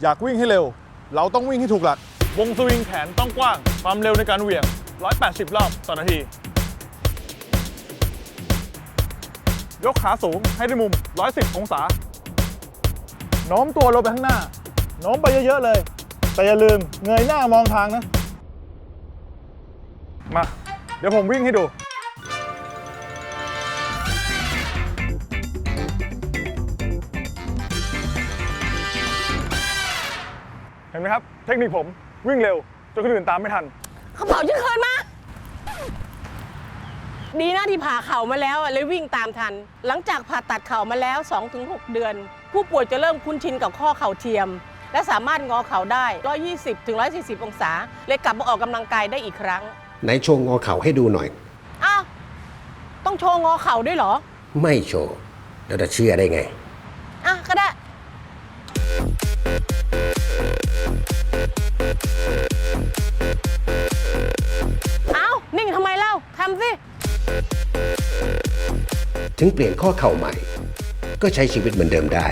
อยากวิ่งให้เร็ว เราต้องวิ่งให้ถูกหลัก วงสวิงแขนต้องกว้าง ความเร็วในการเหวี่ยง 180 รอบต่อนาที ยกขาสูงให้ได้มุม 110 องศา โน้มตัวลงไปข้างหน้า โน้มไปเยอะ ๆ เลย แต่อย่าลืมเงยหน้ามองทางนะ มา เดี๋ยวผมวิ่งให้ดู เห็นไหมครับ เทคนิคผมวิ่งเร็วจนคนอื่นตามไม่ทันกระเป๋าฉันคืนมา ดีนะที่ผ่าเข่ามาแล้วอะเลยวิ่งตามทัน หลังจากผ่าตัดเข่ามาแล้ว 2-6 เดือน ผู้ป่วยจะเริ่มคุ้นชินกับข้อเข่าเทียม และสามารถงอเข่าได้ 120ถึง140 องศา เลยกลับมาออกกำลังกายได้อีกครั้ง ไหนโชว์งอเข่าให้ดูหน่อย อ้าว ต้องโชว์งอเข่าด้วยเหรอ ไม่โชว์แล้วจะเชื่อได้ไง ทำสิ ถึงเปลี่ยนข้อเข่าใหม่ ก็ใช้ชีวิตเหมือนเดิมได้